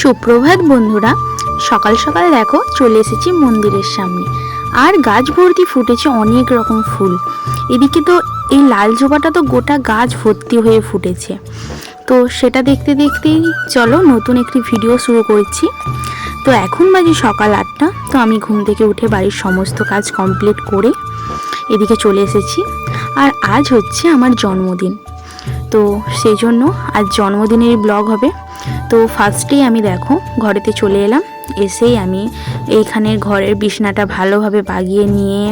সুপ্রভাত বন্ধুরা, সকাল সকাল দেখো চলে এসেছি মন্দিরের সামনে। আর গাছ ভর্তি ফুটেছে অনেক রকম ফুল। এদিকে তো এই লাল জবাটা তো গোটা গাছ ভর্তি হয়ে ফুটেছে। তো সেটা দেখতে দেখতেই চলো নতুন একটি ভিডিও শুরু করছি। তো এখন বাজে সকাল আটটা, তো আমি ঘুম থেকে উঠে বাড়ির সমস্ত কাজ কমপ্লিট করে এদিকে চলে এসেছি। আর আজ হচ্ছে আমার জন্মদিন। তো সেই জন্য আজ জন্মদিনের ব্লগ হবে। তো ফার্স্টেই আমি দেখো, ঘরেতে চলে এলাম। এসেই আমি এইখানের ঘরের বিছনাটা ভালোভাবে বাগিয়ে নিয়ে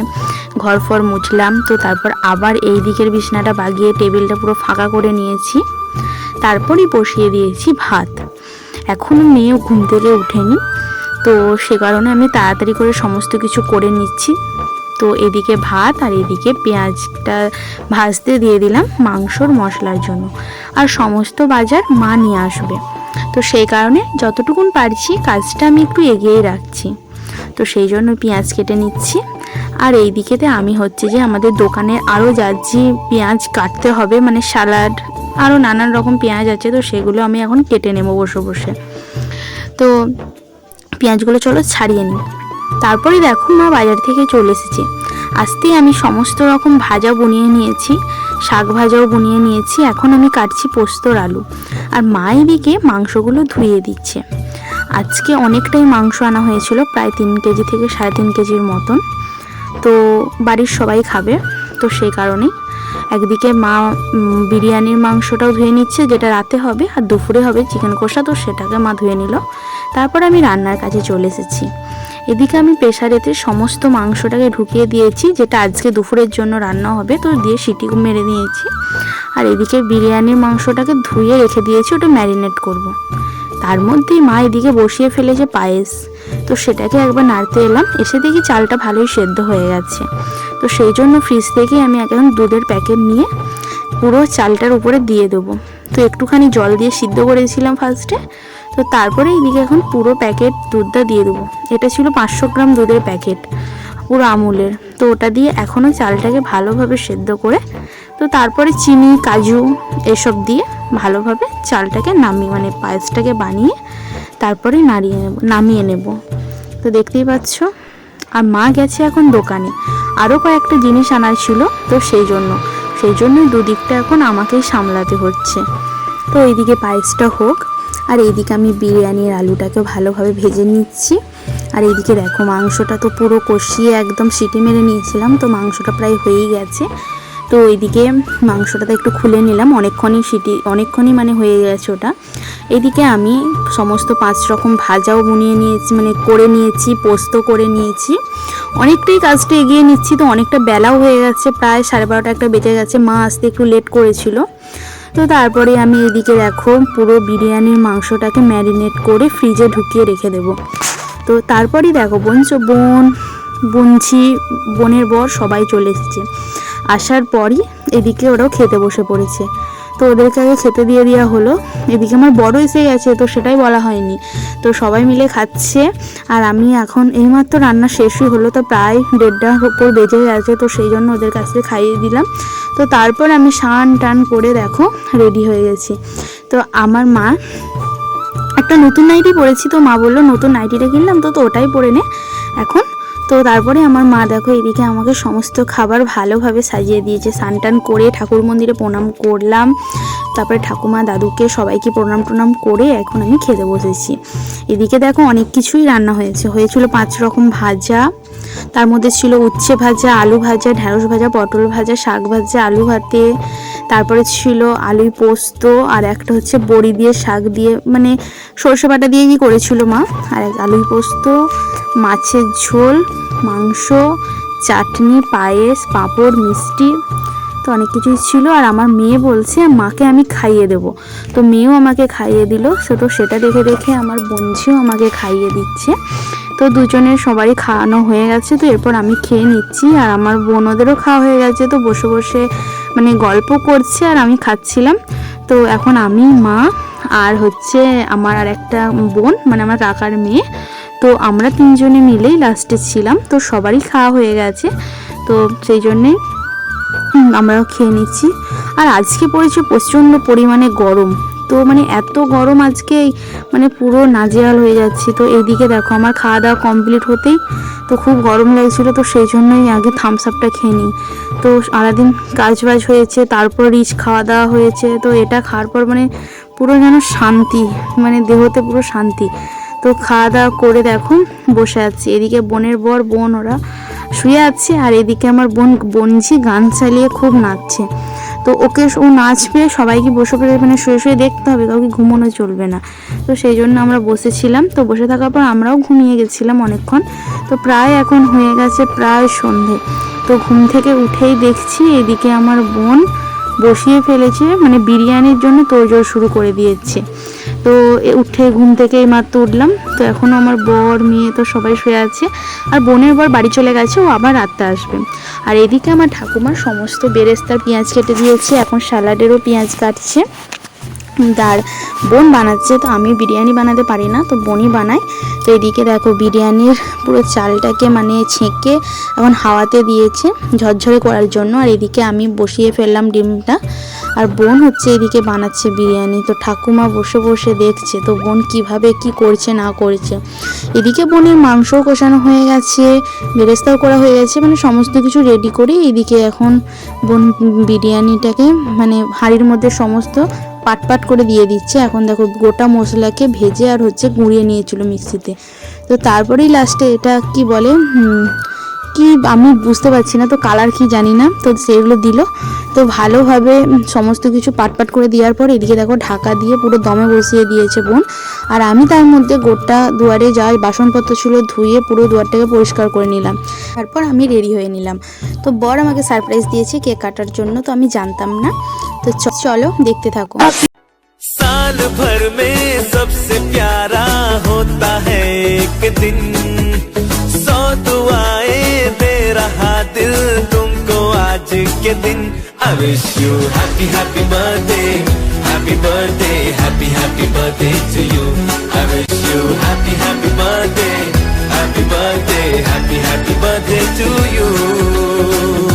ঘর ফর মুছলাম। তো তারপর আবার এই দিকের বিছনাটা বাগিয়ে টেবিলটা পুরো ফাঁকা করে নিয়েছি। তারপরই বসিয়ে দিয়েছি ভাত। এখনও মেয়েও ঘুম থেকে ওঠেনি। তো সে কারণে আমি তাড়াতাড়ি করে সমস্ত কিছু করে নিচ্ছি। তো এদিকে ভাত আর এদিকে পেঁয়াজটা ভাজতে দিয়ে দিলাম মাংসর মশলার জন্য। আর সমস্ত বাজার মা নিয়ে আসবে। তো সেই কারণে যতটুকুন পারছি কাজটা আমি একটু এগিয়েই রাখছি। তো সেই জন্য পেঁয়াজ কেটে নিচ্ছি। আর এই দিকেতে আমি হচ্ছে যে আমাদের দোকানে আরও যাচ্ছি পেঁয়াজ কাটতে হবে মানে সালাড, আরও নানান রকম পেঁয়াজ আছে, তো সেগুলো আমি এখন কেটে নেব বসে বসে। তো পেঁয়াজগুলো চলো ছাড়িয়ে নিই। তারপরে দেখো মা বাজার থেকে চলে এসেছে। আসতেই আমি সমস্ত রকম ভাজা বুনিয়ে নিয়েছি, শাক ভাজাও বুনিয়ে নিয়েছি, এখন আমি কাটছি পোস্তর আলু। আর মা এদিকে মাংসগুলো ধুয়ে দিচ্ছে। আজকে অনেকটাই মাংস আনা হয়েছিল, প্রায় তিন কেজি থেকে সাড়ে তিন কেজির মতন। তো বাড়ির সবাই খাবে, তো সেই কারণেই। একদিকে মা বিরিয়ানির মাংসটাও ধুয়ে নিচ্ছে, যেটা রাতে হবে, আর দুপুরে হবে চিকেন কষা, তো সেটাকে মা ধুয়ে নিল। তারপর আমি রান্নার কাছে চলে এসেছি। এদিকে আমি প্রেসারেতে সমস্ত মাংসটাকে ঢুকিয়ে দিয়েছি, যেটা আজকে দুপুরের জন্য রান্না হবে, তো দিয়ে সিটি মেরে নিয়েছি। আর এদিকে বিরিয়ানির মাংসটাকে ধুয়ে রেখে দিয়েছি, ওটা ম্যারিনেট করব। তার মধ্যেই মা এদিকে বসিয়ে ফেলেছে পায়েস। তো সেটাকে একবার নাড়তে এলাম, এসে দেখি চালটা ভালোই সেদ্ধ হয়ে গেছে। তো সেই জন্য ফ্রিজ থেকে আমি এখন দুধের প্যাকেট নিয়ে পুরো চালটার উপরে দিয়ে দেবো। তো একটুখানি জল দিয়ে সিদ্ধ করেছিলাম ফার্স্টে তো তারপরে এইদিকে এখন পুরো প্যাকেট দুধটা দিয়ে দেবো। এটা ছিল পাঁচশো গ্রাম দুধের প্যাকেট, পুরো আমুলের। তো ওটা দিয়ে এখনও চালটাকে ভালোভাবে সেদ্ধ করে, তো তারপরে চিনি, কাজু এসব দিয়ে ভালোভাবে চালটাকে নামিয়ে মানে পায়েসটাকে বানিয়ে তারপরে নাড়িয়ে নেব, নামিয়ে নেব। তো দেখতেই পাচ্ছ, আর মা গেছে এখন দোকানে। আরও কয়েকটা জিনিস আনার ছিল, তো সেই জন্য। সেই জন্যই দুদিকটা এখন আমাকেই সামলাতে হচ্ছে। তো এইদিকে পায়েসটা হোক আর এইদিকে আমি বিরিয়ানির আলুটাকে ভালোভাবে ভেজে নিচ্ছি। আর এইদিকে দেখো, মাংসটা তো পুরো কষিয়ে একদম সিটি মেরে নিয়েছিলাম, তো মাংসটা প্রায় হয়েই গেছে। তো এইদিকে মাংসটাতে একটু খুলে নিলাম, অনেকক্ষণই সিটি, অনেকক্ষণই মানে হয়ে গেছে ওটা। এদিকে আমি সমস্ত পাঁচ রকম ভাজাও বুনিয়ে নিয়েছি মানে করে নিয়েছি, পোস্ত করে নিয়েছি। অনেকটাই কাজটা এগিয়ে নিচ্ছি, তো অনেকটা বেলাও হয়ে গেছে, প্রায় সাড়ে বারোটা একটা বেজে গেছে, মা আসতে একটু লেট করেছিল। তো তারপরে আমি এদিকে দেখো, পুরো বিরিয়ানির মাংসটাকে ম্যারিনেট করে ফ্রিজে ঢুকিয়ে রেখে দেব। তো তারপরেই দেখো বোনছ বোন, বুনছি, বোনের বর সবাই চলে এসেছে। আসার পরই এদিকে ওরাও খেতে বসে পড়েছে। তো ওদেরকে আগে খেতে দিয়ে দেওয়া হলো। এদিকে আমার বড় এসে গেছে, তো সেটাই বলা হয়নি। তো সবাই মিলে খাচ্ছে, আর আমি এখন এইমাত্র রান্না শেষই হলো, তো প্রায় দেড়টার উপর বেজে গেছে, তো সেই জন্য ওদের কাছে খাইয়ে দিলাম। তো তারপর আমি সান টান করে দেখো রেডি হয়ে গেছি। তো আমার মা, একটা নতুন নাইটি পরেছি তো মা বলল, নতুন নাইটিটা কিনলাম, তো তো ওটাই পরে নে। এখন তো তারপরে আমার মা দেখো এদিকে আমাকে সমস্ত খাবার ভালোভাবে সাজিয়ে দিয়েছে। স্নান করে ঠাকুর মন্দিরে প্রণাম করলাম। তারপরে ঠাকুমা দাদুকে সবাইকে প্রণাম টনাম করে এখন আমি খেতে বসেছি। এদিকে দেখো অনেক কিছুই রান্না হয়েছে। হয়েছিল পাঁচ রকম ভাজা। তার মধ্যে ছিল উচ্ছে ভাজা, আলু ভাজা, ঢ্যাঁড়স ভাজা, পটল ভাজা, শাক ভাজা, আলু ভাতে তারপরে ছিল আলুই পোস্ত, আর একটা হচ্ছে বড়ি দিয়ে শাক দিয়ে মানে সর্ষে বাটা দিয়ে কি করেছিল মা? আর এক আলুই পোস্ত, মাছের ঝোল, মাংস, চাটনি, পায়েস, পাঁপড়, মিষ্টি, তো অনেক কিছুই ছিল। আর আমার মেয়ে বলছে, মাকে আমি খাইয়ে দেব। তো মেয়েও আমাকে খাইয়ে দিল। তো সেটা দেখে দেখে আমার বোনঝিও আমাকে খাইয়ে দিচ্ছে। তো দুজনের সবারই খাওয়ানো হয়ে গেছে। তো এরপর আমি খেয়ে নিচ্ছি। আর আমার বোনদেরও খাওয়া হয়ে গেছে। তো বসে বসে মানে গল্প করছে আর আমি খাচ্ছিলাম। তো এখন আমি মা আর হচ্ছে আমার আর একটা বোন মানে আমার কাকার মেয়ে। তো আমরা তিনজনে মিলেই লাস্টে ছিলাম। তো সবারই খাওয়া হয়ে গেছে। তো সেই জন্যেই হুম, আমরাও খেয়ে নিচ্ছি। আর আজকে পড়েছে প্রচণ্ড পরিমাণে গরম। তো মানে এত গরম আজকে মানে পুরো নাজেহাল হয়ে যাচ্ছি। তো এইদিকে দেখো আমার খাওয়া দাওয়া কমপ্লিট হতেই তো খুব গরম লাগছিল। তো সেই জন্যই আগে থামস আপটা খেয়ে নিই। তো সারাদিন কাজ বাজ হয়েছে, তারপর রিচ খাওয়া দাওয়া হয়েছে, তো এটা খাওয়ার পর মানে পুরো যেন শান্তি মানে দেহতে পুরো শান্তি। তো খাওয়া দাওয়া করে দেখো, বসে আছি। এদিকে বোনের বর, বোন ওরা শুয়ে আছে, আর এদিকে আমার বোন বনজি গান চালিয়ে খুব নাচছে। তো ওকে ও নাচবে সবাইকে বসে পড়ে মানে শুয়ে শুয়ে দেখতে হবে, কাউকে ঘুমানো চলবে না। তো সেই জন্য আমরা বসেছিলাম, তো বসে থাকার পর আমরাও ঘুমিয়ে গেছিলাম অনেকক্ষণ। তো প্রায় এখন হয়ে গেছে প্রায় সন্ধে। তো ঘুম থেকে উঠেই দেখছি এদিকে আমার বোন বসিয়ে ফেলেছে মানে বিরিয়ানির জন্য তোড়জোড় শুরু করে দিয়েছে। তো উঠে ঘুম থেকে মাত্র উঠলাম, তো এখনও আমার বর, মেয়ে তো সবাই শুয়ে আছে। আর বোনের বর বাড়ি চলে গেছে, ও আবার রাত্রে আসবে। আর এদিকে আমার ঠাকুমার সমস্ত বেরেস্তার পেঁয়াজ কেটে দিয়েছে, এখন স্যালাডেরও পেঁয়াজ কাটছে। তার বোন বানাচ্ছে, তো আমি বিরিয়ানি বানাতে পারি না, তো বোনই বানাই তো এদিকে দেখো বিরিয়ানির পুরো চালটাকে মানে ছেঁকে এখন হাওয়াতে দিয়েছে ঝরঝরে করার জন্য। আর এদিকে আমি বসিয়ে ফেললাম ডিমটা। আর বোন হচ্ছে এদিকে বানাচ্ছে বিরিয়ানি। তো ঠাকুমা বসে বসে দেখছে, তো বোন কীভাবে কি করছে, না করছে। এদিকে বোনের মাংসও কষানো হয়ে গেছে, বেরেস্তাও করা হয়ে গেছে মানে সমস্ত কিছু রেডি করে এদিকে এখন বোন বিরিয়ানিটাকে মানে হাঁড়ির মধ্যে সমস্ত পাট পাট করে দিয়ে দিচ্ছে। এখন দেখো গোটা মশলাকে ভেজে আর হচ্ছে গুঁড়িয়ে নিয়েছিল মিক্সিতে। তো তারপরেই লাস্টে এটা কি বলে কি আমি বুঝতে পারছি না তো কালার কি জানি না তো সেগুলো দিল তো ভালোভাবে উম, সমস্ত কিছু পাট পাট করে দেওয়ার পর এদিকে দেখো ঢাকা দিয়ে পুরো দমে বসিয়ে দিয়েছে বোন আর আমি তার মধ্যে গোটা দুয়ারে যা বাসনপত্র ছিল ধুয়ে পুরো দুয়ারটাকে পরিষ্কার করে নিলাম তারপর আমি রেডি হয়ে নিলাম তো বর আমাকে সারপ্রাইজ দিয়েছে কেক কাটার জন্য তো আমি জানতাম না তো চ- চলো দেখতে থাকো साल भर में सबसे प्यारा होता है एक दिन आज के दिन I wish you happy happy birthday happy birthday happy happy birthday to you I wish you happy happy birthday happy birthday happy happy birthday to you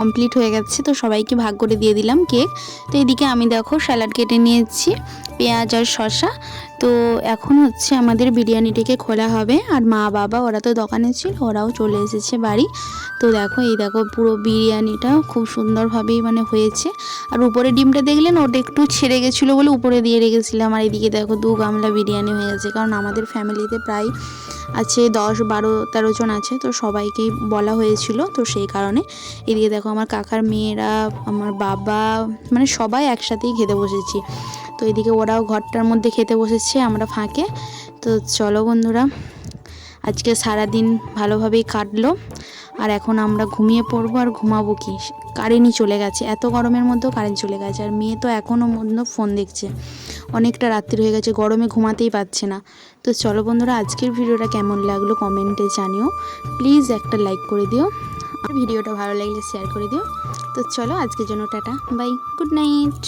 Complete হয়ে গেছে, তো সবাইকে ভাগ করে দিয়ে দিলাম কেক। তো এদিকে আমি দেখো স্যালাড কেটে নিয়েছি, পেঁয়াজ আর শসা। তো এখন হচ্ছে আমাদের বিরিয়ানিটিকে খোলা হবে, আর মা বাবা, ওরা তো দোকানে ছিল, ওরাও চলে এসেছে বাড়ি। তো দেখো, এই দেখো পুরো বিরিয়ানিটা খুব সুন্দরভাবেই মানে হয়েছে। আর উপরে ডিমটা দেখলেন, ওটা একটু ছেড়ে গেছিল বলে উপরে দিয়ে রেখেছিলাম। আর এদিকে দেখো দু গামলা বিরিয়ানি হয়ে গেছে, কারণ আমাদের ফ্যামিলিতে প্রায় আছে, দশ, বারো, তেরো জন আছে, তো সবাইকেই বলা হয়েছিল। তো সেই কারণে এদিকে দেখো আমার কাকার মেয়েরা, আমার বাবা মানে সবাই একসাথেই খেতে বসেছি। তো এদিকে ওরাও ঘরটার মধ্যে খেতে বসেছে, আমরা ফাঁকে। তো চলো বন্ধুরা, আজকে সারা দিন ভালোভাবেই কাটলো। আর এখন আমরা ঘুমিয়ে পড়ব আর ঘুমাবো কি? কারেন্টই চলে গেছে, এত গরমের মধ্যেও কারেন্ট চলে গেছে। আর মেয়ে তো এখনও মধ্যে ফোন দেখছে। অনেকটা রাত্রি হয়ে গেছে, গরমে ঘুমাতেই পারছে না। তো চলো বন্ধুরা, আজকের ভিডিওটা কেমন লাগল কমেন্টে জানিও। প্লিজ একটা লাইক করে দিও। আর ভিডিওটা ভালো লাগলে শেয়ার করে দিও। তো চলো, আজকের জন্য টাটা। Bye good night